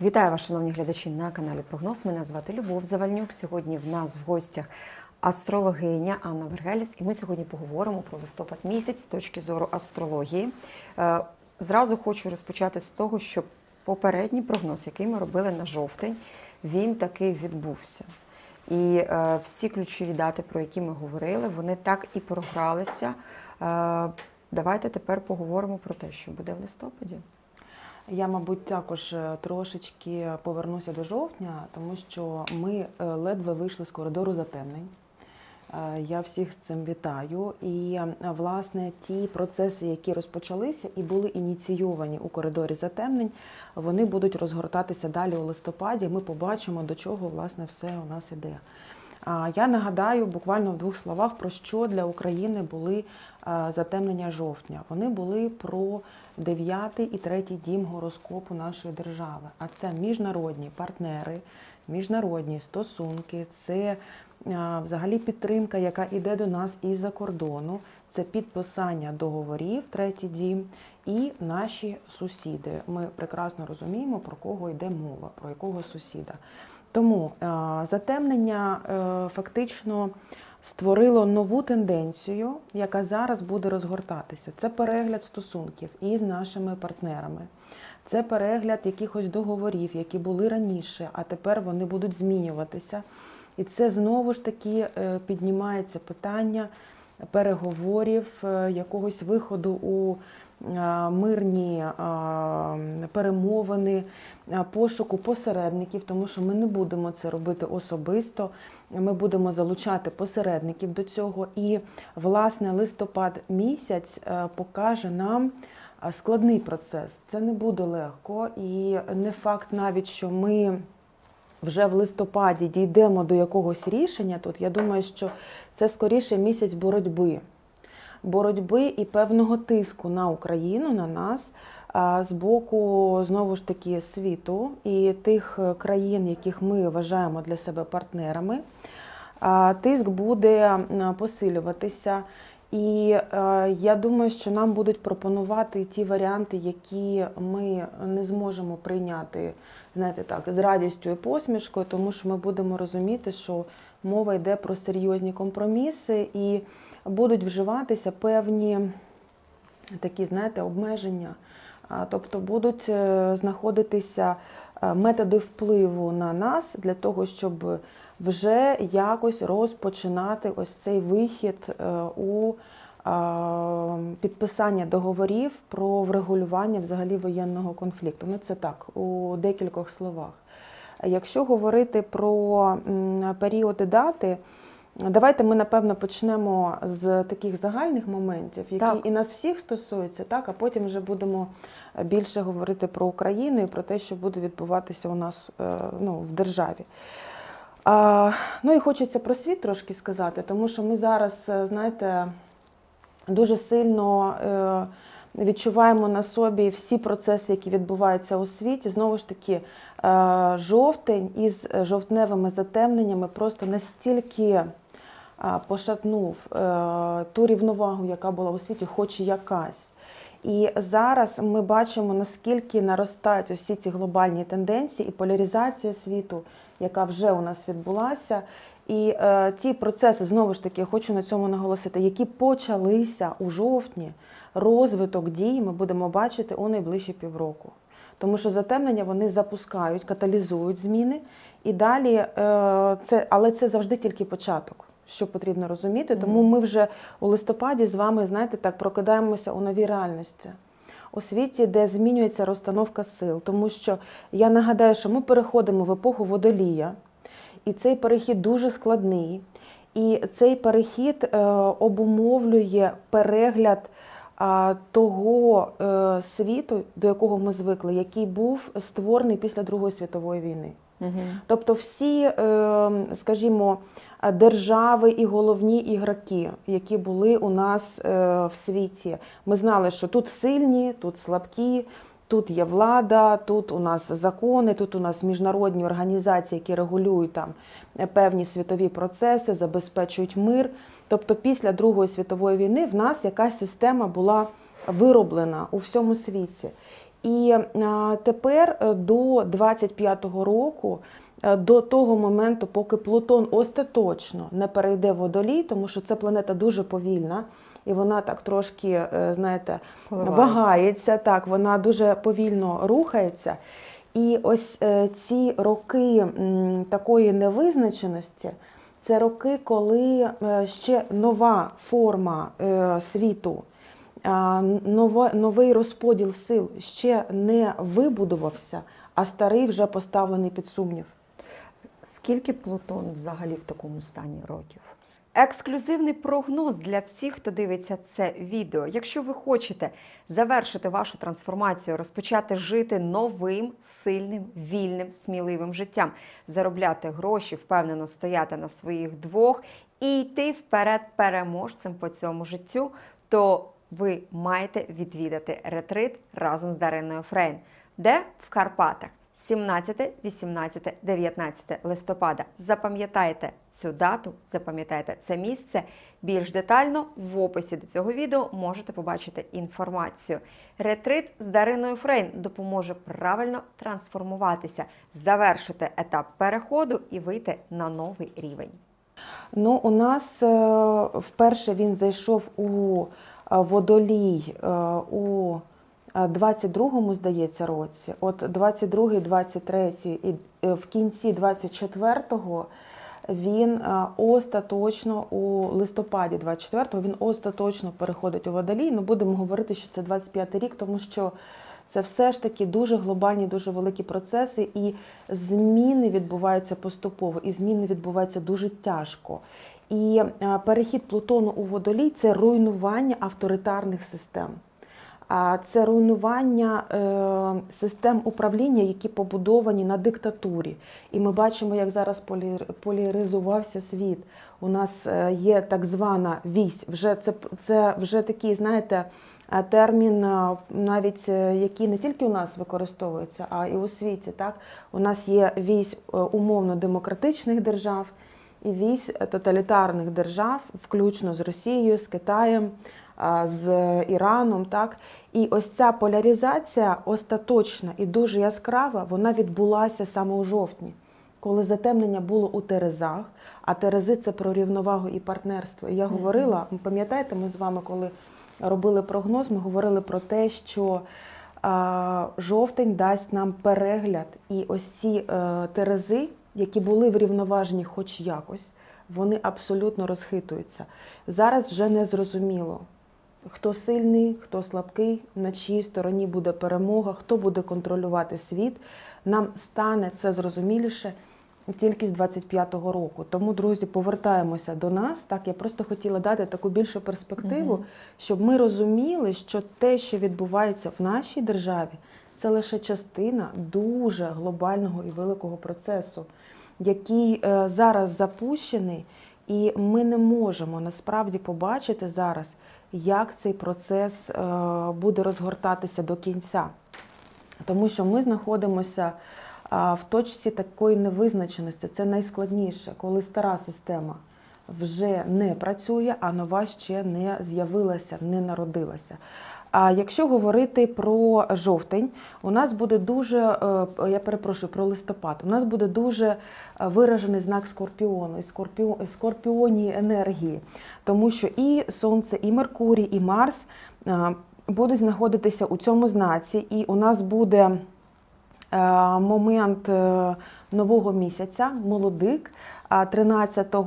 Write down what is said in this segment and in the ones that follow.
Вітаю вас, шановні глядачі на каналі Прогноз. Мене звати Любов Завальнюк. Сьогодні в нас в гостях астрологиня Анна Вергеліс, і ми сьогодні поговоримо про листопад місяць з точки зору астрології. Е, Зразу хочу розпочати з того, що попередній прогноз, який ми робили на жовтень, він таки відбувся. І е, всі ключові дати, про які ми говорили, вони так і програлися. Е, давайте тепер поговоримо про те, що буде в листопаді. Я, мабуть, також е, трошечки повернуся до жовтня, тому що ми е, ледве вийшли з коридору затемнень. Е, Я всіх з цим вітаю. І власне ті процеси, які розпочалися і були ініційовані у коридорі затемнень, вони будуть розгортатися далі у листопаді. Ми побачимо, до чого власне все у нас іде. Я нагадаю буквально в двох словах про що для України були е, затемнення жовтня. Вони були про дев'ятий і третій дім гороскопу нашої держави. А це міжнародні партнери, міжнародні стосунки, це е, взагалі підтримка, яка йде до нас із-за кордону. Це підписання договорів, третій дім, і наші сусіди. Ми прекрасно розуміємо, про кого йде мова, про якого сусіда. Тому е, затемнення е, фактично створило нову тенденцію, яка зараз буде розгортатися. Це перегляд стосунків із нашими партнерами. Це перегляд якихось договорів, які були раніше, а тепер вони будуть змінюватися. І це знову ж таки е, піднімається питання переговорів, якогось виходу у мирні е, перемовини, е, пошуку посередників, тому що ми не будемо це робити особисто. Ми будемо залучати посередників до цього. І, власне, листопад місяць е, покаже нам е, складний процес. Це не буде легко, і не факт навіть, що ми вже в листопаді дійдемо до якогось рішення тут. Я думаю, що це скоріше місяць боротьби. Боротьби і певного тиску на Україну, на нас з боку знову ж таки світу і тих е, країн, яких ми вважаємо для себе партнерами. Тиск буде посилюватися. І е, я думаю, що нам будуть пропонувати ті варіанти, які ми не зможемо прийняти, знаєте, так, з радістю і посмішкою, тому що ми будемо розуміти, що мова йде про серйозні компроміси і будуть вживатися певні такі, знаєте, обмеження. Тобто будуть е, знаходитися е, методи впливу на нас для того, щоб вже якось розпочинати ось цей вихід е, у підписання договорів про врегулювання взагалі воєнного конфлікту. Ну це так, у декількох словах. Якщо говорити про періоди дати, давайте ми напевно почнемо з таких загальних моментів, які Так. і нас всіх стосуються, так, а потім вже будемо більше говорити про Україну і про те, що буде відбуватися у нас е, ну, в державі. А, ну і хочеться про світ трошки сказати, тому що ми зараз, е, знаєте, дуже сильно е, відчуваємо на собі всі процеси, які відбуваються у світі. Знову ж таки, е, жовтень із жовтневими затемненнями просто настільки пошатнув е, ту рівновагу, яка була у світі, хоч якась. І зараз ми бачимо, наскільки наростають усі ці глобальні тенденції і поляризація світу, яка вже у нас відбулася. І е, ті процеси, знову ж таки, я хочу на цьому наголосити, які почалися у жовтні, розвиток дій ми будемо бачити у найближчі півроку. Тому що затемнення вони запускають, каталізують зміни. І далі е, це, але це завжди тільки початок, що потрібно розуміти. Тому ми вже у листопаді з вами, знаєте, так прокидаємося у новій реальності. У світі, де змінюється розстановка сил, тому що я нагадаю, що ми переходимо в епоху водолія, і цей перехід дуже складний. І цей перехід е, обумовлює перегляд а, того е, світу, до якого ми звикли, який був створений після Другої світової війни. Угу. Тобто всі, е, скажімо, держави і головні ігроки, які були у нас е, в світі, ми знали, що тут сильні, тут слабкі, тут є влада, тут у нас закони, тут у нас міжнародні організації, які регулюють там певні світові процеси, забезпечують мир. Тобто, після Другої світової війни в нас якась система була вироблена у всьому світі. І тепер е, до 25-го року, е, до того моменту, поки Плутон остаточно не перейде в водолій, тому що ця планета дуже повільна, і вона так трошки, е, знаєте, Коливається. вагається, так, вона дуже повільно рухається. І ось ці роки такої невизначеності, це роки, коли ще нова форма світу, новий розподіл сил ще не вибудувався, а старий вже поставлений під сумнів. Скільки Плутон взагалі в такому стані років? Ексклюзивний прогноз для всіх, хто дивиться це відео. Якщо ви хочете завершити вашу трансформацію, розпочати жити новим, сильним, вільним, сміливим життям, заробляти гроші, впевнено стояти на своїх двох і йти вперед переможцем по цьому життю, то ви маєте відвідати ретрит разом з Дариною Фрейн, де в Карпатах. 17, 18, 19 листопада. Запам'ятайте цю дату, запам'ятайте це місце. Більш детально в описі до цього відео можете побачити інформацію. Ретрит з Дариною Фрейн допоможе правильно трансформуватися, завершити етап переходу і вийти на новий рівень. Ну, у нас е, вперше він зайшов у водолій е, у е, 22-му, здається, році. От 22-й, 23-й і е, в кінці 24-го він е, остаточно у листопаді 24-го він остаточно переходить у водолій. Ну, будемо говорити, що це 25-й рік, тому що це все ж таки дуже глобальні, дуже великі процеси, і зміни відбуваються поступово, і зміни відбуваються дуже тяжко. І е, перехід Плутону у водолій це руйнування авторитарних систем. Це руйнування е, систем управління, які побудовані на диктатурі. І ми бачимо, як зараз поляризувався світ. У нас е, є так звана вісь. Вже це, це вже такий, знаєте, термін, навіть який не тільки у нас використовується, а і у світі. Так? У нас є вісь умовно демократичних держав і вісь тоталітарних держав, включно з Росією, з Китаєм, з Іраном. Так? І ось ця поляризація остаточна і дуже яскрава, вона відбулася саме у жовтні, коли затемнення було у Терезах, а Терези це про рівновагу і партнерство. І я говорила, пам'ятаєте, ми з вами, коли робили прогноз, ми говорили про те, що жовтень дасть нам перегляд, і ось ці е, терези, які були врівноважені хоч якось, вони абсолютно розхитуються. Зараз вже не зрозуміло, хто сильний, хто слабкий, на чиїй стороні буде перемога, хто буде контролювати світ. Нам стане це зрозуміліше тільки з 25-го року. Тому, друзі, повертаємося до нас. Так, я просто хотіла дати таку більшу перспективу, Мгм. щоб ми розуміли, що те, що відбувається в нашій державі, це лише частина дуже глобального і великого процесу, який е, зараз запущений, і ми не можемо насправді побачити зараз, як цей процес е, буде розгортатися до кінця. Тому що ми знаходимося а, в точці такої невизначеності. Це найскладніше, коли стара система вже не працює, а нова ще не з'явилася, не народилася. А якщо говорити про жовтень, у нас буде дуже, е, я перепрошую про листопад, у нас буде дуже е, виражений знак скорпіону і скорпіо, скорпіонії енергії, тому що і Сонце, і Меркурій, і Марс е, будуть знаходитися у цьому знаці, і у нас буде момент нового місяця, молодик. А 13 е,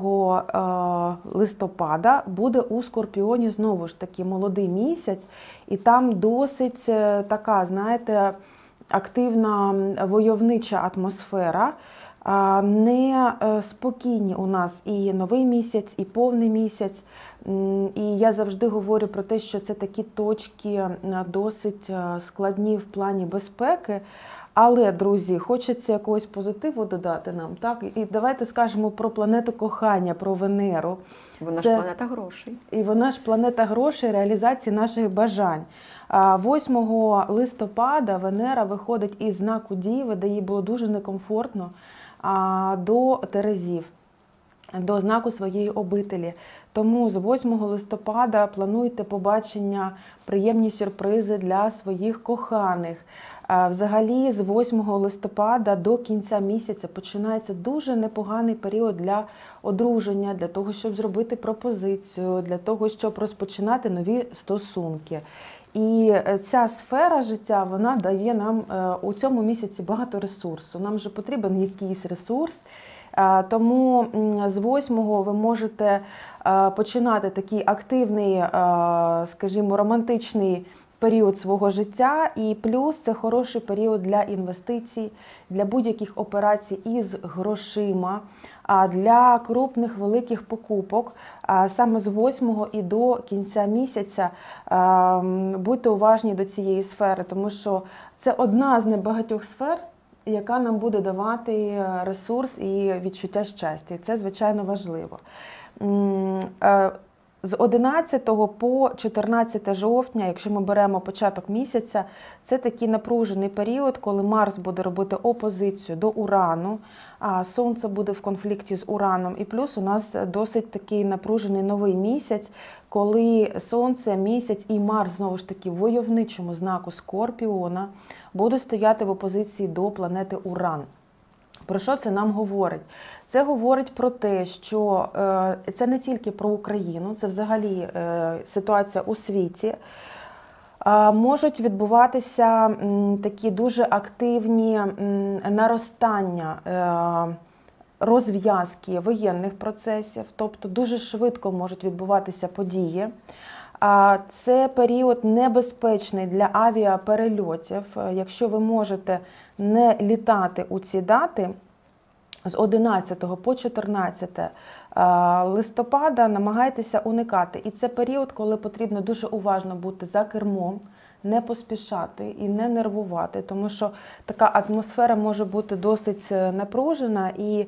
листопада буде у Скорпіоні знову ж таки молодий місяць, і там досить е, така, знаєте, активна войовнича атмосфера. Не е, спокійні у нас і новий місяць, і повний місяць. І я завжди говорю про те, що це такі точки досить складні в плані безпеки. Але, друзі, хочеться якогось позитиву додати нам. Так, і давайте скажемо про планету кохання, про Венеру. Вона Це- ж планета грошей. І вона ж планета грошей, реалізації наших бажань. А 8 листопада Венера виходить із знаку Діви, де їй було дуже некомфортно, до Терезів. до знаку своєї обителі. Тому з 8 листопада плануйте побачення, приємні сюрпризи для своїх коханих. Взагалі, з 8 листопада до кінця місяця починається дуже непоганий період для одруження, для того, щоб зробити пропозицію, для того, щоб розпочинати нові стосунки. І е, ця сфера життя вона дає нам е, у цьому місяці багато ресурсу. Нам же потрібен якийсь ресурс. Тому з 8 ви можете е, починати такий активний, скажімо, романтичний період свого життя. І плюс це хороший період для інвестицій, для будь-яких операцій із грошима, а для крупних великих покупок. Саме з 8 і до кінця місяця е, будьте уважні до цієї сфери, тому що це одна з небагатьох сфер, яка нам буде давати е, ресурс і відчуття щастя. Це звичайно важливо. З 11 по 14 жовтня, якщо ми беремо початок місяця, це такий напружений період, коли Марс буде робити опозицію до Урану, а Сонце буде в конфлікті з Ураном. І плюс у нас досить такий напружений новий місяць, коли Сонце, місяць і Марс знову ж таки в войовничому знаку Скорпіона будуть стояти в опозиції до планети Уран. Про що це нам говорить? Це говорить про те, що е, це не тільки про Україну, це взагалі е, ситуація у світі. Можуть відбуватися такі дуже активні наростання е, розв'язки воєнних процесів, тобто дуже швидко можуть відбуватися події. Це період небезпечний для авіаперельотів. Якщо ви можете не літати у ці дати, з 11 по 14 е, листопада намагайтеся уникати. І це період, коли потрібно дуже уважно бути за кермом, не поспішати і не нервувати, тому що така атмосфера може бути досить е, напружена, і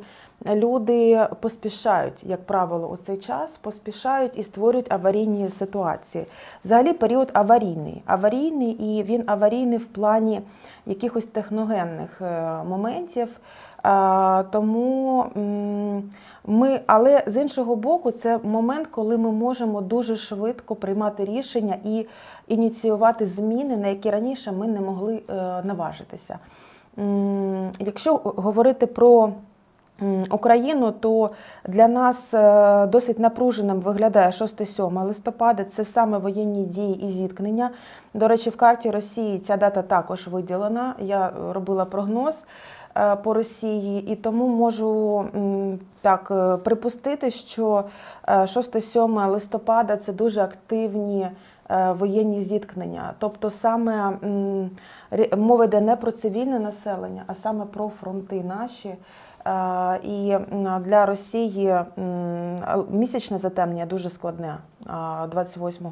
люди поспішають, як правило, у цей час поспішають і створюють аварійні ситуації. Взагалі період аварійний. Аварійний і він аварійний в плані якихось техногенних е, моментів. Тому ми, але з іншого боку, це момент, коли ми можемо дуже швидко приймати рішення і ініціювати зміни, на які раніше ми не могли е, наважитися. Якщо говорити про Україну, то для нас е, досить напруженим виглядає 6-7 листопада. Це саме воєнні дії і зіткнення. До речі, в карті Росії ця дата також виділена. Я робила прогноз е, по Росії, і тому можу так е, припустити, що е, 6-7 листопада це дуже активні е, воєнні зіткнення. Тобто саме мова йде не про цивільне населення, а саме про фронти наші. Е, І для Росії місячне затемнення дуже складне 28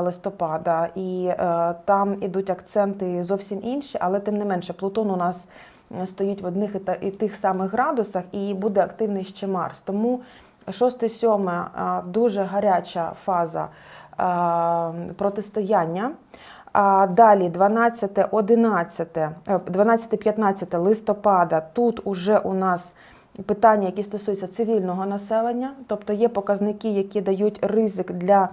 листопада, і е, там ідуть акценти зовсім інші, але тим не менше Плутон у нас е, стоїть в одних і тих самих градусах, і буде активний ще Марс. Тому 6-7 дуже гаряча фаза протистояння. А далі 12, 11, е, 12-15 листопада тут уже у нас питання, які стосуються цивільного населення, тобто є показники, які дають ризик для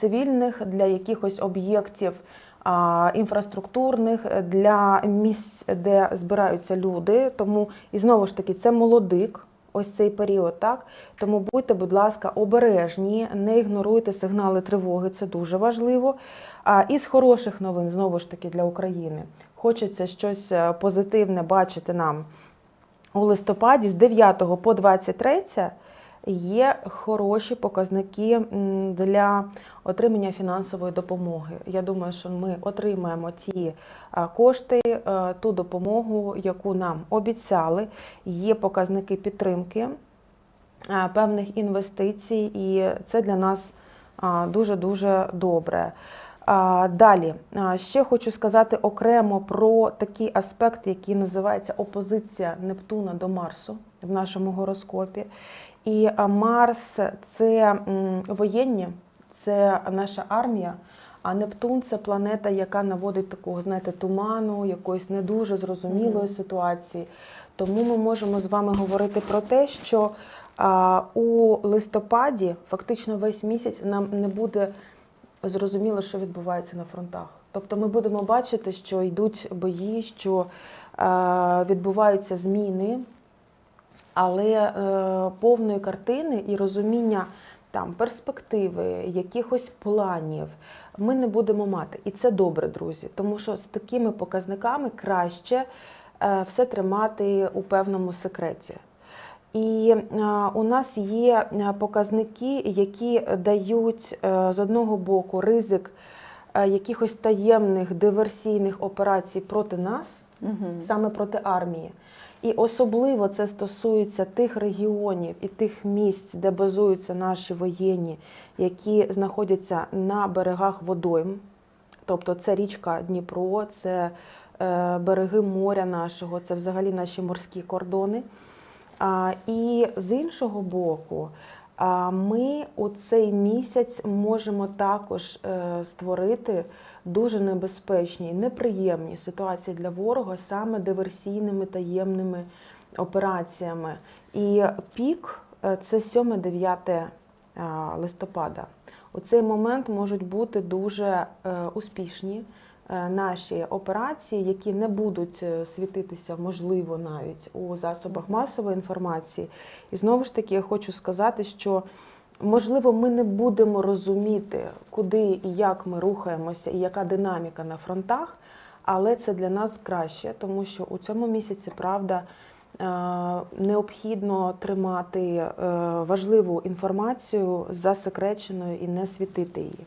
цивільних, для якихось об'єктів інфраструктурних, для місць, де збираються люди. Тому і знову ж таки це молодик. Ось цей період, так тому будьте, будь ласка, обережні, не ігноруйте сигнали тривоги, це дуже важливо. А із хороших новин знову ж таки для України хочеться щось е, позитивне бачити нам у листопаді з 9 по 23 є хороші показники для отримання фінансової допомоги. Я думаю, що ми отримаємо ті а, кошти, е, ту допомогу, яку нам обіцяли. Є показники підтримки е, певних інвестицій, і це для нас дуже дуже добре. Далі ще хочу сказати окремо про такий аспект, який називається опозиція Нептуна до Марсу в нашому гороскопі. І Марс це воєнні, це наша армія. А Нептун це планета, яка наводить такого, знаєте, туману, якоїсь не дуже зрозумілої ситуації. Тому ми можемо з вами говорити про те, що А у листопаді, фактично весь місяць, нам не буде зрозуміло, що відбувається на фронтах. Тобто ми будемо бачити, що йдуть бої, що е, відбуваються зміни, але е, повної картини і розуміння там перспективи, якихось планів ми не будемо мати. І це добре, друзі, тому що з такими показниками краще е, все тримати у певному секреті. І е, у нас є показники, які дають е, з одного боку ризик е, якихось таємних диверсійних операцій проти нас, саме проти армії. І особливо це стосується тих регіонів і тих місць, де базуються наші воєнні, які знаходяться на берегах водойм. Тобто це річка Дніпро, це е, береги моря нашого, це взагалі наші морські кордони. І з іншого боку, ми у цей місяць можемо також е, створити дуже небезпечні, і неприємні ситуації для ворога саме диверсійними таємними операціями. І пік е, це 7-9 листопада. У цей момент можуть бути дуже е, успішні е, наші операції, які не будуть е, світитися, можливо, навіть у засобах масової інформації. І знову ж таки, я хочу сказати, що можливо ми не будемо розуміти, куди і як ми рухаємося, і яка динаміка на фронтах, але це для нас краще, тому що у цьому місяці правда. е, Необхідно тримати е, важливу інформацію засекреченою і не світити її.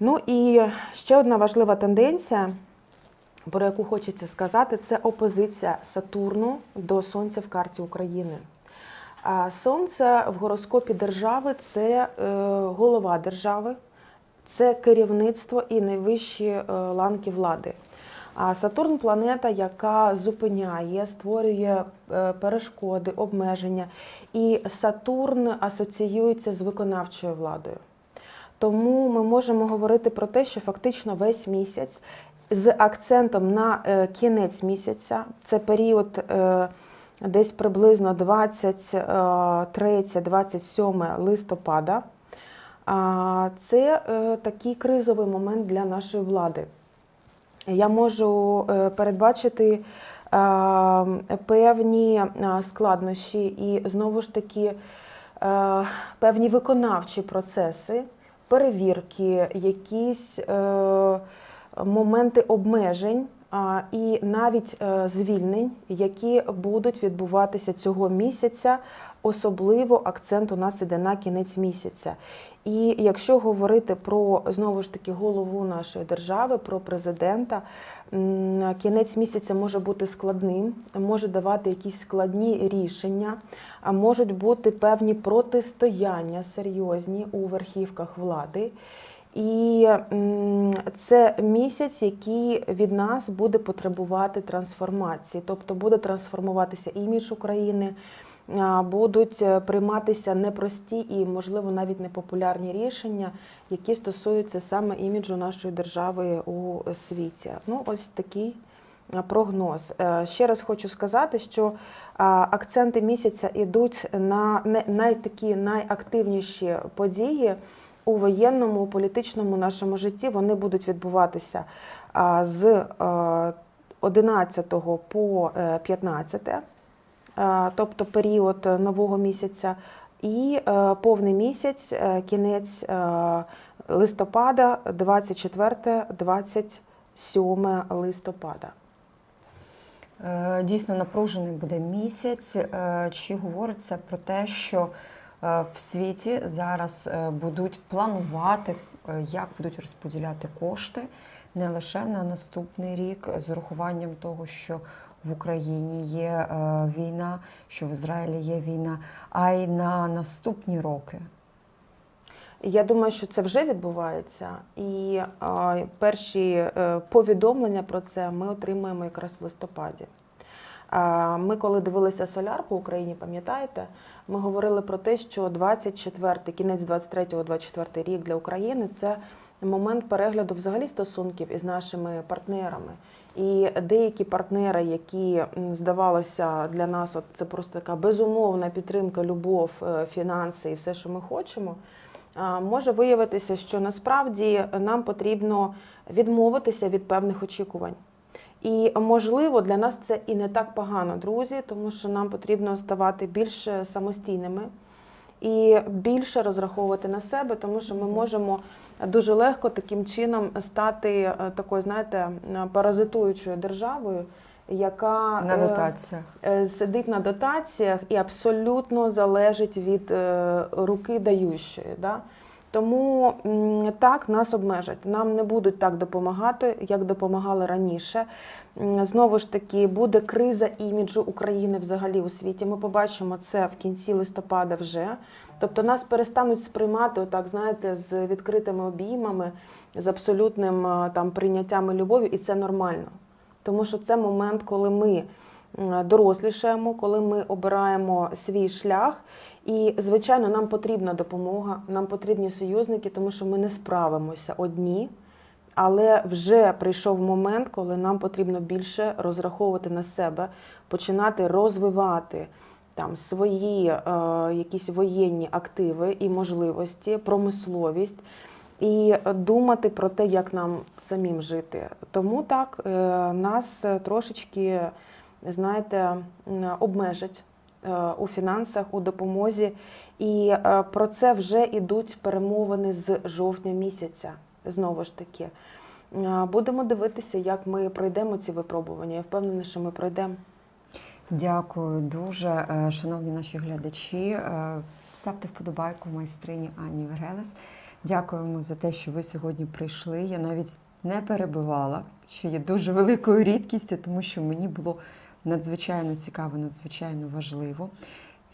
Ну і ще одна важлива тенденція, про яку хочеться сказати, це опозиція Сатурну до Сонця в карті України. Сонце в гороскопі держави це е, голова держави, це керівництво і найвищі е, ланки влади. А Сатурн планета, яка зупиняє, створює е, перешкоди, обмеження. І Сатурн асоціюється з виконавчою владою. Тому ми можемо говорити про те, що фактично весь місяць з акцентом на кінець місяця, це період десь приблизно 23-27 листопада. Це е, такий кризовий момент для нашої влади. Я можу е, передбачити е, певні е, складнощі і знову ж таки е, певні виконавчі процеси, перевірки, якісь е, моменти обмежень і навіть е, звільнень, які будуть відбуватися цього місяця. Особливо акцент у нас іде на кінець місяця. І якщо говорити про знову ж таки голову нашої держави, про президента, кінець місяця може бути складним, може давати якісь складні рішення, а можуть бути певні протистояння серйозні у верхівках влади. І це місяць, який від нас буде потребувати трансформації, тобто буде трансформуватися імідж України, будуть е, прийматися непрості і, можливо, навіть непопулярні рішення, які стосуються саме іміджу нашої держави у світі. Ну, ось такий прогноз. Е, Ще раз хочу сказати, що акценти місяця йдуть на не- такі найактивніші події у воєнному, політичному нашому житті. Вони будуть відбуватися з е, 11 по е, 15, е, тобто період нового місяця, і е, повний місяць, е, кінець е, листопада, 24-27 листопада. Е, Дійсно напружений буде місяць. Е, Чи говориться про те, що е, в світі зараз е, будуть планувати, е, як будуть розподіляти кошти не лише на наступний рік, з урахуванням того, що в Україні є е, війна, що в Ізраїлі є війна, а й на наступні роки. Я думаю, що це вже відбувається, і а, перші е, повідомлення про це ми отримаємо якраз в листопаді. А, Ми, коли дивилися соляр по Україні, пам'ятаєте, ми говорили про те, що 24, кінець 23-24 рік для України це момент перегляду взагалі стосунків із нашими партнерами. І деякі партнери, які здавалося для нас, от це просто така безумовна підтримка, любов, е, фінанси і все, що ми хочемо. Може виявитися, що насправді нам потрібно відмовитися від певних очікувань. І можливо для нас це і не так погано, друзі, тому що нам потрібно ставати більш самостійними і більше розраховувати на себе, тому що ми можемо дуже легко таким чином стати е, такою, знаєте, е, паразитуючою державою, яка На е, дотаціях. е, сидить на дотаціях і абсолютно залежить від е, руки даючої. Да? Тому так нас обмежать. Нам не будуть так допомагати, як допомагали раніше. Знову ж таки, буде криза іміджу України взагалі у світі. Ми побачимо це в кінці листопада вже. Тобто нас перестануть сприймати, отак, знаєте, з відкритими обіймами, з абсолютним е, там прийняттям і любов'ю, і це нормально. Тому що це момент, коли ми дорослішаємо, коли ми обираємо свій шлях. І, звичайно, нам потрібна допомога, нам потрібні союзники, тому що ми не справимося одні. Але вже прийшов момент, коли нам потрібно більше розраховувати на себе, починати розвивати там свої е, якісь воєнні активи і можливості, промисловість. І думати про те, як нам самим жити. Тому так е, нас трошечки, знаєте, обмежать у фінансах, у допомозі. І е, про це вже йдуть перемовини з жовтня місяця. Знову ж таки, Е, будемо дивитися, як ми пройдемо ці випробування. Я впевнена, що ми пройдемо. Дякую дуже, Е, шановні наші глядачі. е, Ставте вподобайку майстрині Ані Вергелес. Дякуємо за те, що ви сьогодні прийшли. Я навіть не перебивала, що є дуже великою рідкістю, тому що мені було надзвичайно цікаво, надзвичайно важливо.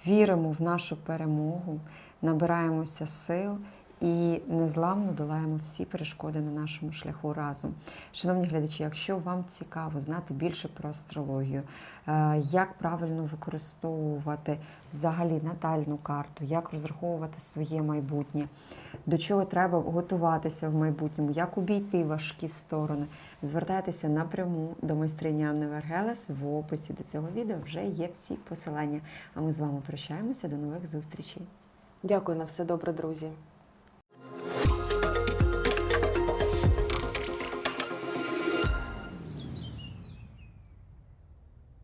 Віримо в нашу перемогу, набираємося сил і незламно долаємо всі перешкоди на нашому шляху разом. Шановні глядачі, якщо вам цікаво знати більше про астрологію, е, як правильно використовувати взагалі натальну карту, як розраховувати своє майбутнє, до чого треба готуватися в майбутньому, як обійти важкі сторони, звертайтеся напряму до майстрині Анни Вергелес. В описі до цього відео вже є всі посилання. А ми з вами прощаємося. До нових зустрічей. Дякую на все добре, друзі.